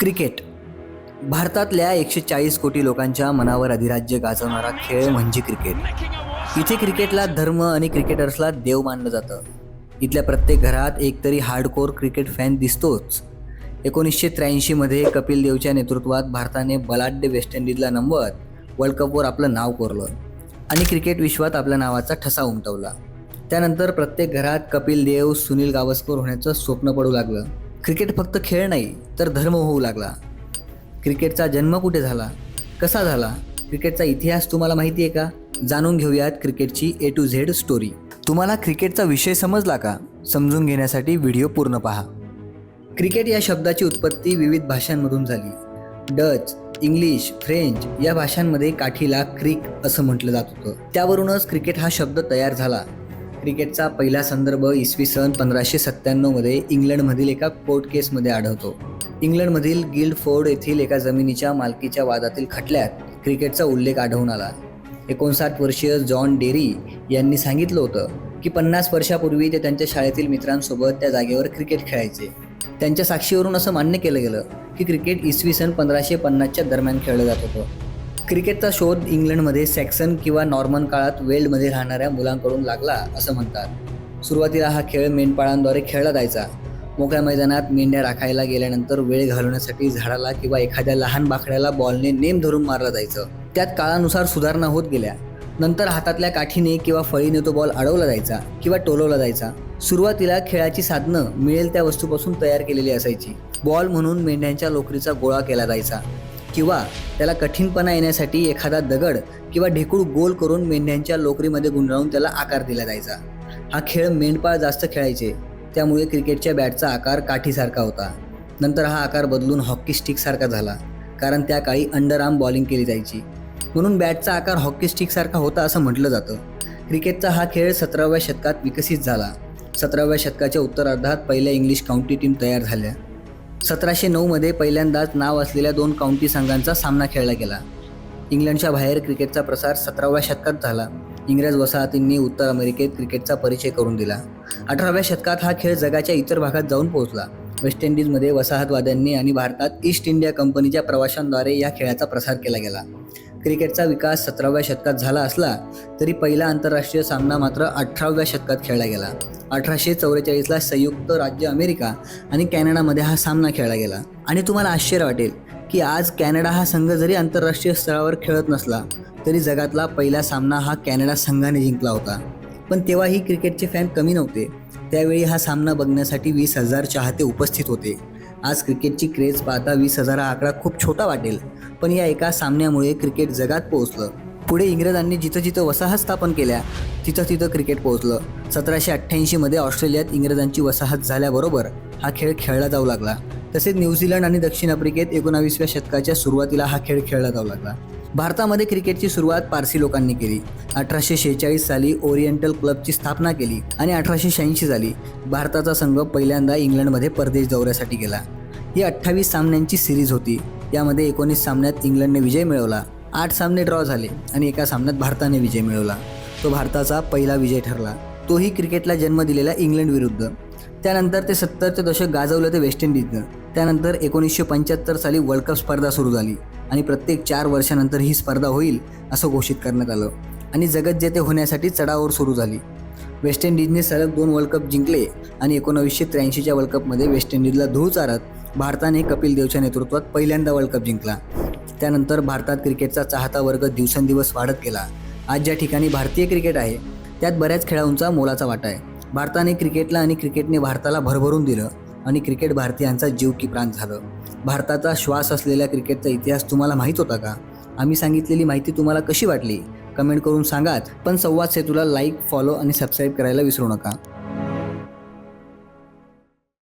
Cricket. भारतातल्या एकशे चाळीस कोटी लोकांच्या मनावर अधिराज्य गाजवणारा खेळ म्हणजे क्रिकेट. इथे क्रिकेटला धर्म आणि क्रिकेटर्सला देव मानलं जातं. इथल्या प्रत्येक घरात एकतरी हार्डकोर क्रिकेट फॅन दिसतोच. एकोणीसशे त्र्याऐंशीमध्ये कपिल देवच्या नेतृत्वात भारताने बलाढ्य वेस्ट इंडिजला नमवत वर्ल्ड कपवर आपलं नाव कोरलं आणि क्रिकेट विश्वात आपल्या नावाचा ठसा उमटवला. त्यानंतर प्रत्येक घरात कपिल देव सुनील गावस्कर होण्याचं स्वप्न पडू लागलं. क्रिकेट फक्त खेळ नाही तर धर्म होऊ लागला. क्रिकेटचा जन्म कुठे झाला? कसा झाला? क्रिकेटचा इतिहास तुम्हाला माहिती आहे का? जाणून घेऊयात क्रिकेटची ए टू झेड स्टोरी तुम्हाला क्रिकेटचा विषय समजला का? समजून घेण्यासाठी व्हिडिओ पूर्ण पहा. क्रिकेट या शब्दाची उत्पत्ती विविध भाषांमधून झाली. डच इंग्लिश फ्रेंच या भाषांमध्ये काठीला क्रिक असं म्हटलं जात होतं. त्यावरूनच क्रिकेट हा शब्द तयार झाला. क्रिकेटचा पहिला संदर्भ इसवी सन पंधराशे सत्त्याण्णवमध्ये इंग्लंडमधील एका कोर्ट केसमध्ये आढळतो. इंग्लंडमधील गिल्ड फोर्ड येथील एका जमिनीच्या मालकीच्या वादातील खटल्यात क्रिकेटचा उल्लेख आढळून आला. एकोणसाठ वर्षीय जॉन डेरी यांनी सांगितलं होतं की पन्नास वर्षापूर्वी ते त्यांच्या शाळेतील मित्रांसोबत त्या जागेवर क्रिकेट खेळायचे. त्यांच्या साक्षीवरून असं मान्य केलं गेलं की क्रिकेट इसवी सन पंधराशे पन्नासच्या दरम्यान खेळलं जात होतं. क्रिकेटचा शोध इंग्लंडमध्ये सॅक्सन किंवा नॉर्मन काळात वेल्डमध्ये राहणाऱ्या मुलांकडून लागला असं म्हणतात. सुरुवातीला हा खेळ मेंढपाळांद्वारे खेळला जायचा. मोकळ्या मैदानात मेंढ्या राखायला गेल्यानंतर वेळ घालवण्यासाठी झाडाला किंवा एखाद्या लहान बाकड्याला बॉलने नेम धरून मारलं जायचं. त्यात काळानुसार सुधारणा होत गेल्या. नंतर हातातल्या काठीने किंवा फळीने तो बॉल अडवला जायचा किंवा टोलवला जायचा. सुरुवातीला खेळाची साधनं मिळेल त्या वस्तूपासून तयार केलेली असायची. बॉल म्हणून मेंढ्यांच्या लोकरीचा गोळा केला जायचा. किंवा त्याला कठीणपणा येण्यासाठी एखादा दगड किंवा ढेकूळ गोल करून मेंढ्यांच्या लोकरीमध्ये गुंडाळून त्याला आकार दिला जायचा. हा खेळ मेंढपाळ जास्त खेळायचे त्यामुळे क्रिकेटच्या बॅटचा आकार काठीसारखा होता. नंतर हा आकार बदलून हॉकी स्टिकसारखा झाला कारण त्या काळी अंडरआर्म बॉलिंग केली जायची. म्हणून बॅटचा आकार हॉकी स्टिकसारखा होता असं म्हटलं जातं. क्रिकेटचा हा खेळ सतराव्या शतकात विकसित झाला. सतराव्या शतकाच्या उत्तरार्धात पहिल्या इंग्लिश काउंटी टीम तयार झाल्या. सतराशे नऊमध्ये पहिल्यांदाच नाव असलेल्या दोन काउंटी संघांचा सामना खेळला गेला. इंग्लंडच्या बाहेर क्रिकेटचा प्रसार सतराव्या शतकात झाला. इंग्रज वसाहतींनी उत्तर अमेरिकेत क्रिकेटचा परिचय करून दिला. अठराव्या शतकात हा खेळ जगाच्या इतर भागात जाऊन पोहोचला. वेस्ट इंडिजमध्ये वसाहतवाद्यांनी आणि भारतात ईस्ट इंडिया कंपनीच्या प्रवाशांद्वारे या खेळाचा प्रसार केला गेला. क्रिकेटचा विकास सतराव्या शतकात झाला असला तरी पहिला आंतरराष्ट्रीय सामना मात्र अठराव्या शतकात खेळला गेला. अठराशे चौवेचाळीसला संयुक्त राज्य अमेरिका आणि कॅनडामध्ये हा सामना खेळला गेला. आणि तुम्हाला आश्चर्य वाटेल की आज कॅनडा हा संघ जरी आंतरराष्ट्रीय स्तरावर खेळत नसला तरी जगातला पहिला सामना हा कॅनडा संघाने जिंकला होता. पण तेव्हाही क्रिकेटचे फॅन कमी नव्हते. त्यावेळी हा सामना बघण्यासाठी वीस हजार चाहते उपस्थित होते. आज क्रिकेटची क्रेज पाहता वीस हजार हा आकडा खूप छोटा वाटेल. पण या एका सामन्यामुळे क्रिकेट जगात पोहोचलं. पुढे इंग्रजांनी जिथं जिथं वसाहत स्थापन केल्या तिथं तिथं क्रिकेट पोहोचलं. सतराशे अठ्ठ्याऐंशीमध्ये ऑस्ट्रेलियात इंग्रजांची वसाहत झाल्याबरोबर हा खेळ खेळला जाऊ लागला. तसेच न्यूझीलंड आणि दक्षिण आफ्रिकेत एकोणावीसव्या शतकाच्या सुरुवातीला हा खेळ खेळला जाऊ लागला. भारतामध्ये क्रिकेटची सुरुवात पारसी लोकांनी केली. अठराशे शेहेचाळीस साली ओरिएंटल क्लबची स्थापना केली आणि अठराशे शहाऐंशी साली भारताचा संघ पहिल्यांदा इंग्लंडमध्ये परदेश दौऱ्यासाठी गेला. ही अठ्ठावीस सामन्यांची सिरीज होती. यामध्ये एकोणीस सामन्यात इंग्लंडने विजय मिळवला. आठ सामने ड्रॉ झाले आणि एका सामन्यात भारताने विजय मिळवला. तो भारताचा पहिला विजय ठरला. तोही क्रिकेटला जन्म दिलेला इंग्लंड विरुद्ध. त्यानंतर ते सत्तरचे दशक गाजवलं ते वेस्ट इंडिजनं. त्यानंतर एकोणीसशे पंच्याहत्तर साली वर्ल्ड कप स्पर्धा सुरू झाली आणि प्रत्येक चार वर्षानंतर ही स्पर्धा होईल असं घोषित करण्यात आलं आणि जगत जेते होण्यासाठी चढाओढ सुरू झाली. वेस्ट इंडिजने सलग दोन वर्ल्ड कप जिंकले आणि एकोणावीसशे त्र्याऐंशीच्या वर्ल्ड कपमध्ये वेस्ट इंडिजला धूळ चारत भारताने कपिल देवच्या नेतृत्वात पहिल्यांदा वर्ल्ड कप जिंकला. त्यानंतर भारतात क्रिकेटचा चाहता वर्ग दिवसेंदिवस वाढत गेला. आज ज्या ठिकाणी भारतीय क्रिकेट आहे त्यात बऱ्याच खेळाडूंचा मोलाचा वाटा आहे. भारताने क्रिकेटला आणि क्रिकेटने भारताला भरभरून दिलं आणि क्रिकेट भारतीयांचा जीव की प्राण झालं. भारताचा श्वास असलेल्या क्रिकेटचा इतिहास तुम्हाला माहीत होता का? आम्ही सांगितलेली माहिती तुम्हाला कशी वाटली? कमेंट करून सांगात पण संवाद सेतूला लाईक फॉलो आणि सबस्क्राईब करायला विसरू नका.